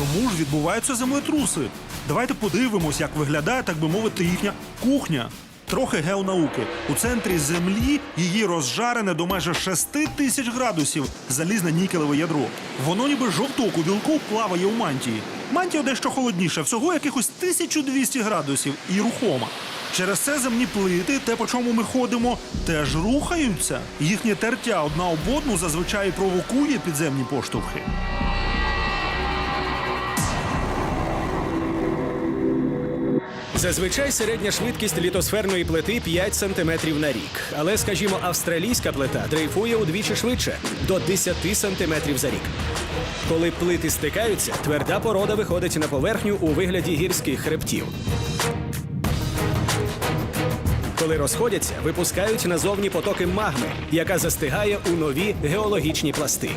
чому ж відбуваються землетруси? Давайте подивимось, як виглядає, так би мовити, їхня кухня. Трохи геонауки. У центрі землі її розжарене до майже 6 тисяч градусів залізне нікелеве ядро. Воно ніби жовток у білку плаває у мантії. Мантія дещо холодніша, всього якихось 1200 градусів і рухома. Через це земні плити, те, по чому ми ходимо, теж рухаються. Їхнє тертя одна об одну зазвичай провокує підземні поштовхи. Зазвичай середня швидкість літосферної плити 5 см на рік. Але, скажімо, австралійська плита дрейфує удвічі швидше до 10 см за рік. Коли плити стикаються, тверда порода виходить на поверхню у вигляді гірських хребтів. Коли розходяться, випускають назовні потоки магми, яка застигає у нові геологічні пласти.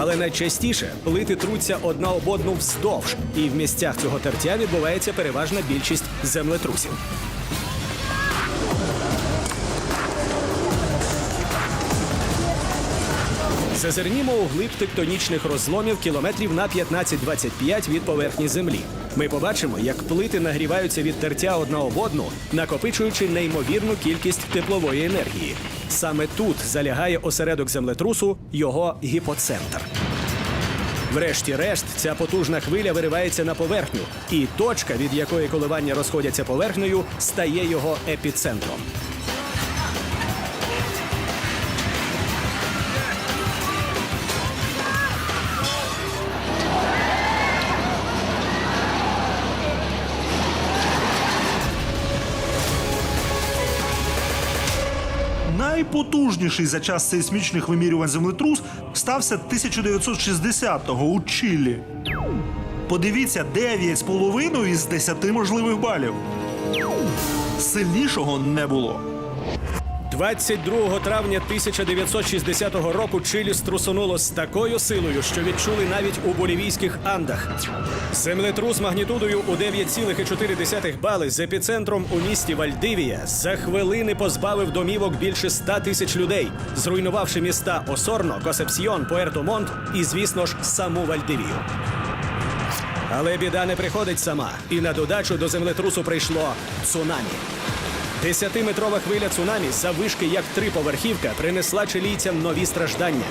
Але найчастіше плити труться одна об одну вздовж, і в місцях цього тертя відбувається переважна більшість землетрусів. Зазирнімо у глиб тектонічних розломів кілометрів на 15-25 від поверхні землі. Ми побачимо, як плити нагріваються від тертя одна об одну, накопичуючи неймовірну кількість теплової енергії. Саме тут залягає осередок землетрусу, його гіпоцентр. Врешті-решт, ця потужна хвиля виривається на поверхню, і точка, від якої коливання розходяться поверхнею, стає його епіцентром. Найпотужніший за час сейсмічних вимірювань землетрус стався 1960-го у Чилі. Подивіться, 9,5 із 10 можливих балів. Сильнішого не було. 22 травня 1960 року Чилі струсонуло з такою силою, що відчули навіть у болівійських андах. Землетрус магнітудою у 9,4 бали з епіцентром у місті Вальдивія за хвилини позбавив домівок більше 100 тисяч людей, зруйнувавши міста Осорно, Косепсьйон, Пуерто-Монт і, звісно ж, саму Вальдивію. Але біда не приходить сама, і на додачу до землетрусу прийшло цунамі. Десятиметрова хвиля цунамі заввишки як триповерхівка принесла чилійцям нові страждання.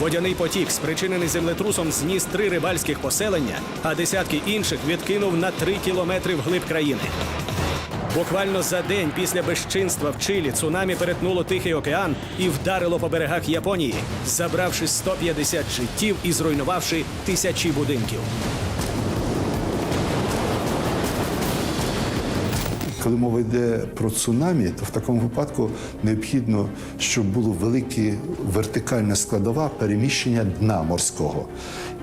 Водяний потік, спричинений землетрусом, зніс три рибальських поселення, а десятки інших відкинув на три кілометри вглиб країни. Буквально за день після безчинства в Чилі цунамі перетнуло Тихий океан і вдарило по берегах Японії, забравши 150 життів і зруйнувавши тисячі будинків. Коли мова йде про цунамі, то в такому випадку необхідно, щоб було велике вертикальна складова переміщення дна морського.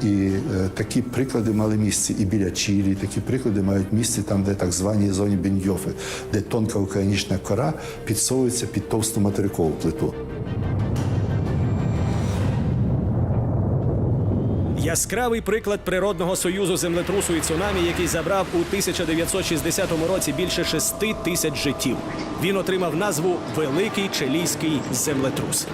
І е, такі приклади мали місце і біля Чилі, такі приклади мають місце там, де так звані зоні Беньйофи, де тонка океанічна кора підсовується під товсту материкову плиту. Яскравий приклад природного союзу землетрусу і цунамі, який забрав у 1960 році більше шести тисяч життів. Він отримав назву Великий Чилійський землетрус.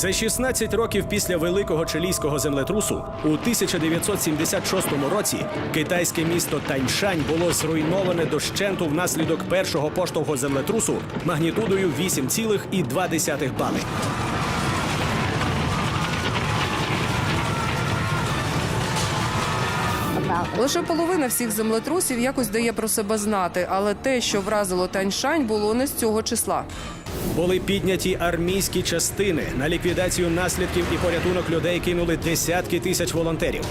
За 16 років після великого чилійського землетрусу у 1976 році китайське місто Таньшань було зруйноване дощенту внаслідок першого поштовху землетрусу магнітудою 8,2 бали. Лише половина всіх землетрусів якось дає про себе знати, але те, що вразило Таньшань, було не з цього числа. Були підняті армійські частини. На ліквідацію наслідків і порятунок людей кинули десятки тисяч волонтерів.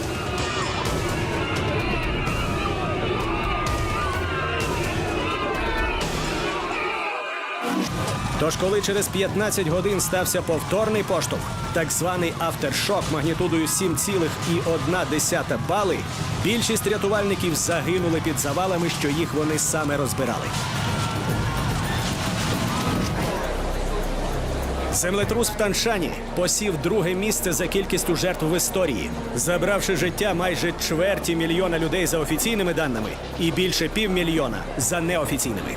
Тож, коли через 15 годин стався повторний поштовх, так званий автершок магнітудою 7,1 бали, більшість рятувальників загинули під завалами, що їх вони саме розбирали. Землетрус в Таншані посів друге місце за кількістю жертв в історії, забравши життя майже чверті мільйона людей за офіційними даними і більше півмільйона за неофіційними.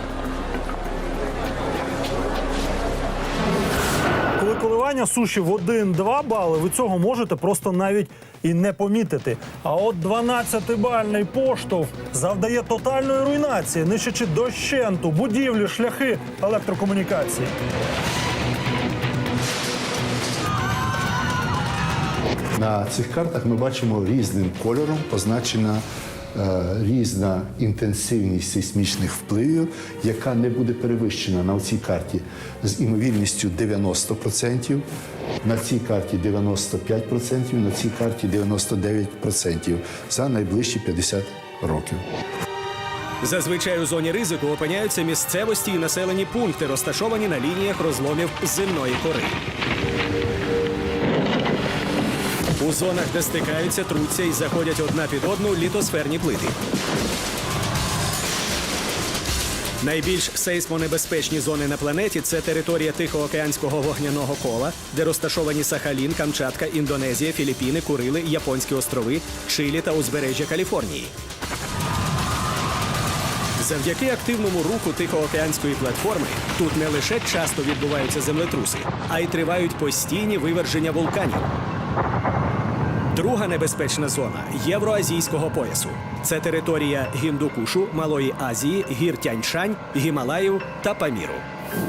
Коли коливання суші в 1-2 бали, ви цього можете просто навіть і не помітити. А от 12-бальний поштовх завдає тотальної руйнації, нищачи дощенту, будівлі, шляхи електрокомунікації. На цих картах ми бачимо різним кольором позначена е, різна інтенсивність сейсмічних впливів, яка не буде перевищена на цій карті з імовірністю 90%, на цій карті 95%, на цій карті 99% за найближчі 50 років. Зазвичай у зоні ризику опиняються місцевості і населені пункти, розташовані на лініях розломів земної кори. У зонах, де стикаються, труться і заходять одна під одну літосферні плити. Найбільш сейсмонебезпечні зони на планеті це територія Тихоокеанського вогняного кола, де розташовані Сахалін, Камчатка, Індонезія, Філіппіни, Курили, Японські острови, Чилі та узбережжя Каліфорнії. Завдяки активному руху Тихоокеанської платформи тут не лише часто відбуваються землетруси, а й тривають постійні виверження вулканів. Друга небезпечна зона євроазійського поясу. Це територія Гіндукушу, Малої Азії, гір Тяньшань, Гімалаїв та Паміру.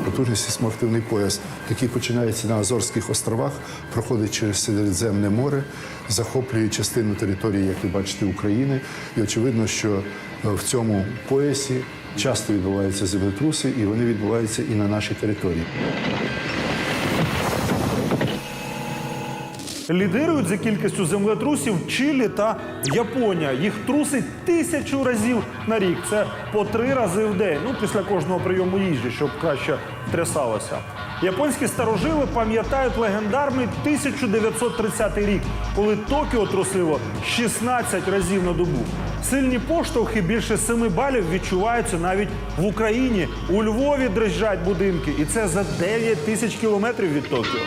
Потужний сейсмоактивний пояс, який починається на Азорських островах, проходить через Середземне море, захоплює частину території, як ви бачите, України. І очевидно, що е, в цьому поясі часто відбуваються землетруси, і вони відбуваються і на нашій території. Лідирують за кількістю землетрусів Чилі та Японія. Їх трусить тисячу разів на рік. Це по три рази в день. Ну після кожного прийому їжі, щоб краще трясалося. Японські старожили пам'ятають легендарний 1930 рік, коли Токіо трусило 16 разів на добу. Сильні поштовхи більше 7 балів відчуваються навіть в Україні. У Львові дрижать будинки, і це за 9 тисяч кілометрів від Токіо.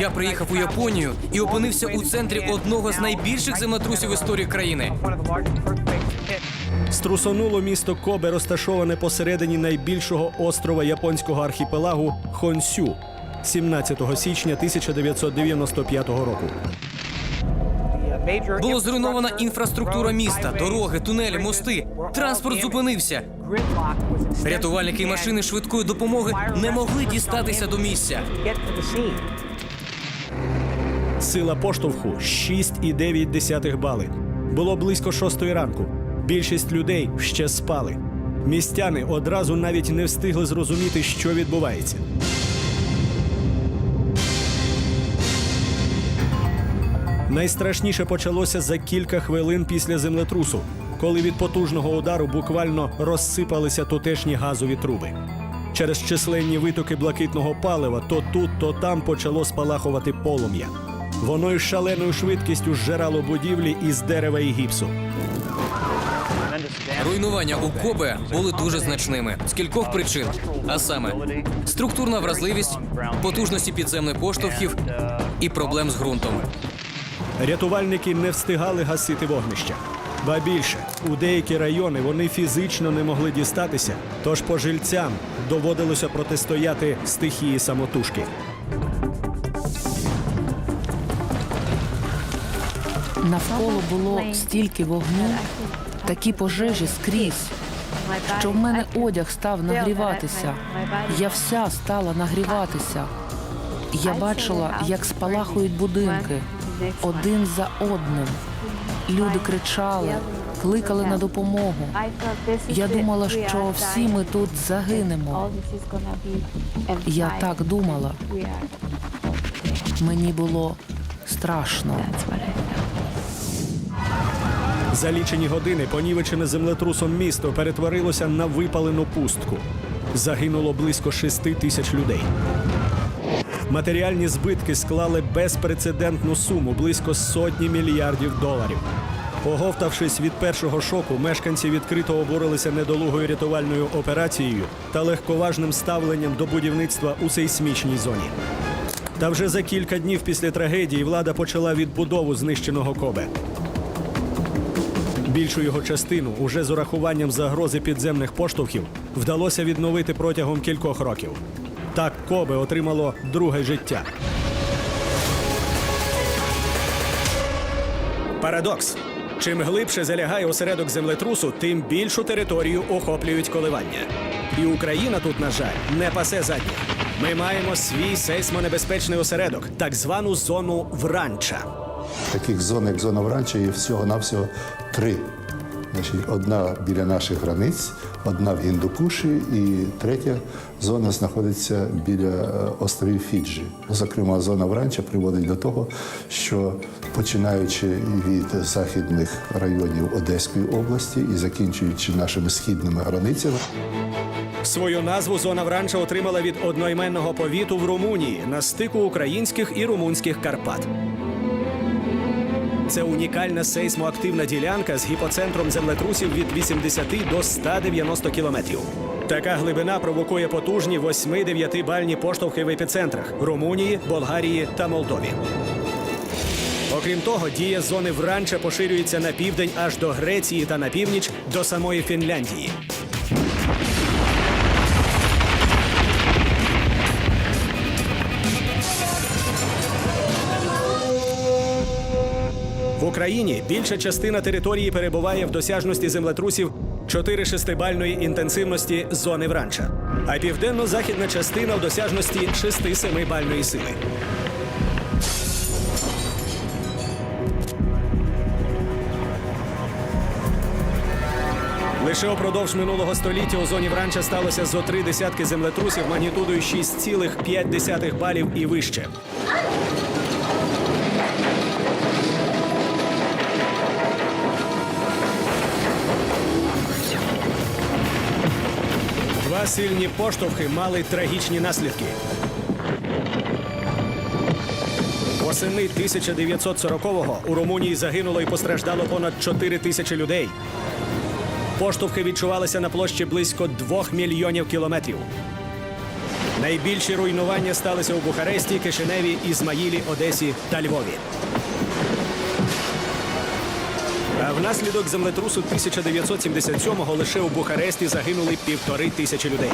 Я приїхав у Японію і опинився у центрі одного з найбільших землетрусів в історії країни. Струсонуло місто Кобе, розташоване посередині найбільшого острова японського архіпелагу Хонсю 17 січня 1995 року. Було зруйнована інфраструктура міста, дороги, тунелі, мости. Транспорт зупинився. Рятувальники і машини швидкої допомоги не могли дістатися до місця. Сила поштовху 6,9 бали. Було близько шостої ранку. Більшість людей ще спали. Містяни одразу навіть не встигли зрозуміти, що відбувається. Найстрашніше почалося за кілька хвилин після землетрусу, коли від потужного удару буквально розсипалися тутешні газові труби. Через численні витоки блакитного палива то тут, то там почало спалахувати полум'я. Воно із шаленою швидкістю зжирало будівлі із дерева і гіпсу. Руйнування у Кобе були дуже значними з кількох причин. А саме структурна вразливість, потужності підземних поштовхів і проблем з ґрунтом. Рятувальники не встигали гасити вогнища. Ба більше у деякі райони вони фізично не могли дістатися, тож пожильцям доводилося протистояти стихії самотужки. Навколо було стільки вогню, такі пожежі скрізь, що в мене одяг став нагріватися. Я вся стала нагріватися. Я бачила, як спалахують будинки один за одним. Люди кричали, кликали на допомогу. Я думала, що всі ми тут загинемо. Я так думала. Мені було страшно. За лічені години понівечене землетрусом місто перетворилося на випалену пустку. Загинуло близько шести тисяч людей. Матеріальні збитки склали безпрецедентну суму близько сотні мільярдів доларів. Оговтавшись від першого шоку, мешканці відкрито обурилися недолугою рятувальною операцією та легковажним ставленням до будівництва у сейсмічній зоні. Та вже за кілька днів після трагедії влада почала відбудову знищеного Кобе. Більшу його частину, уже з урахуванням загрози підземних поштовхів, вдалося відновити протягом кількох років. Так Кобе отримало друге життя. Парадокс. Чим глибше залягає осередок землетрусу, тим більшу територію охоплюють коливання. І Україна тут, на жаль, не пасе задніх. Ми маємо свій сейсмонебезпечний осередок, так звану зону Вранча. Таких зон, як зона Вранча, є всього-навсього три. Одна біля наших границь, одна в Гіндукуші і третя зона знаходиться біля е, островів Фіджі. Зокрема, зона Вранча приводить до того, що починаючи від західних районів Одеської області і закінчуючи нашими східними границями, Свою назву зона Вранча отримала від одноіменного повіту в Румунії на стику українських і румунських Карпат. Це унікальна сейсмоактивна ділянка з гіпоцентром землетрусів від 80 до 190 кілометрів. Така глибина провокує потужні 8-9 бальні поштовхи в епіцентрах Румунії, Болгарії та Молдові. Окрім того, дія зони Вранча поширюється на південь аж до Греції та на північ до самої Фінляндії. Україні більша частина території перебуває в досяжності землетрусів 4-6-бальної інтенсивності зони Вранча, а південно-західна частина в досяжності 6-7-бальної сили. Лише упродовж минулого століття у зоні Вранча сталося зо три десятки землетрусів магнітудою 6,5 балів і вище. Два сильні поштовхи мали трагічні наслідки. Восени 1940-го у Румунії загинуло і постраждало понад 4 тисячі людей. Поштовхи відчувалися на площі близько 2 мільйонів кілометрів. Найбільші руйнування сталися у Бухаресті, Кишиневі, Ізмаїлі, Одесі та Львові. А внаслідок землетрусу 1977-го лише у Бухаресті загинули півтори тисячі людей.